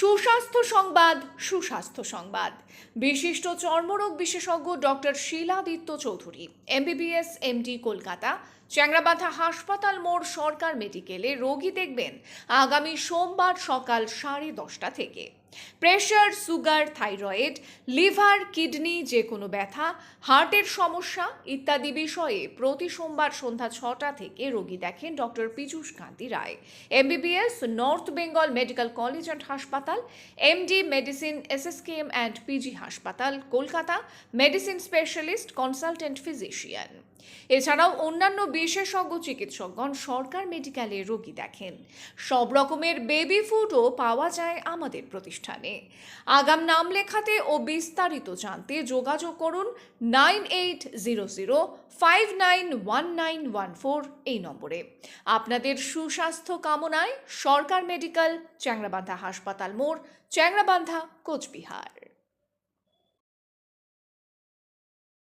সুস্বাস্থ্য সংবাদ সুস্বাস্থ্য সংবাদ। বিশিষ্ট চর্মরোগ বিশেষজ্ঞ doctor Siladitya Chowdhury, MBBS, MD Kolkata, Changrabandha হাসপাতাল মোড় সরকার মেডিকেলে রোগী দেখবেন আগামী সোমবার সকাল সাড়ে দশটা থেকে। Pressure, sugar, thyroid, liver, kidney যে কোনো ব্যথা, হার্টের সমস্যা ইত্যাদি বিষয়ে প্রতি সোমবার সন্ধ্যা ছটা থেকে রোগী দেখেন doctor Piyush Kanti Roy. MBBS, North Bengal medical college and হাসপাতাল MD medicine SSKM and PG হাসপাতাল, Kolkata medicine specialist consultant physician এছাড়াও অন্যান্য বিশেষজ্ঞ চিকিৎসকগণ সরকার মেডিকেলে রোগী দেখেন। সব রকমের বেবি ফুডও পাওয়া যায় আমাদের প্রতিষ্ঠানে। আগাম নাম লেখাতে ও বিস্তারিত জানতে যোগাযোগ করুন nine eight zero zero five nine one nine one four এই নম্বরে। আপনাদের সুস্বাস্থ্য কামনায় সরকার মেডিকেল চ্যাংরাবান্ধা হাসপাতাল মোড় চ্যাংরাবান্ধা কোচবিহার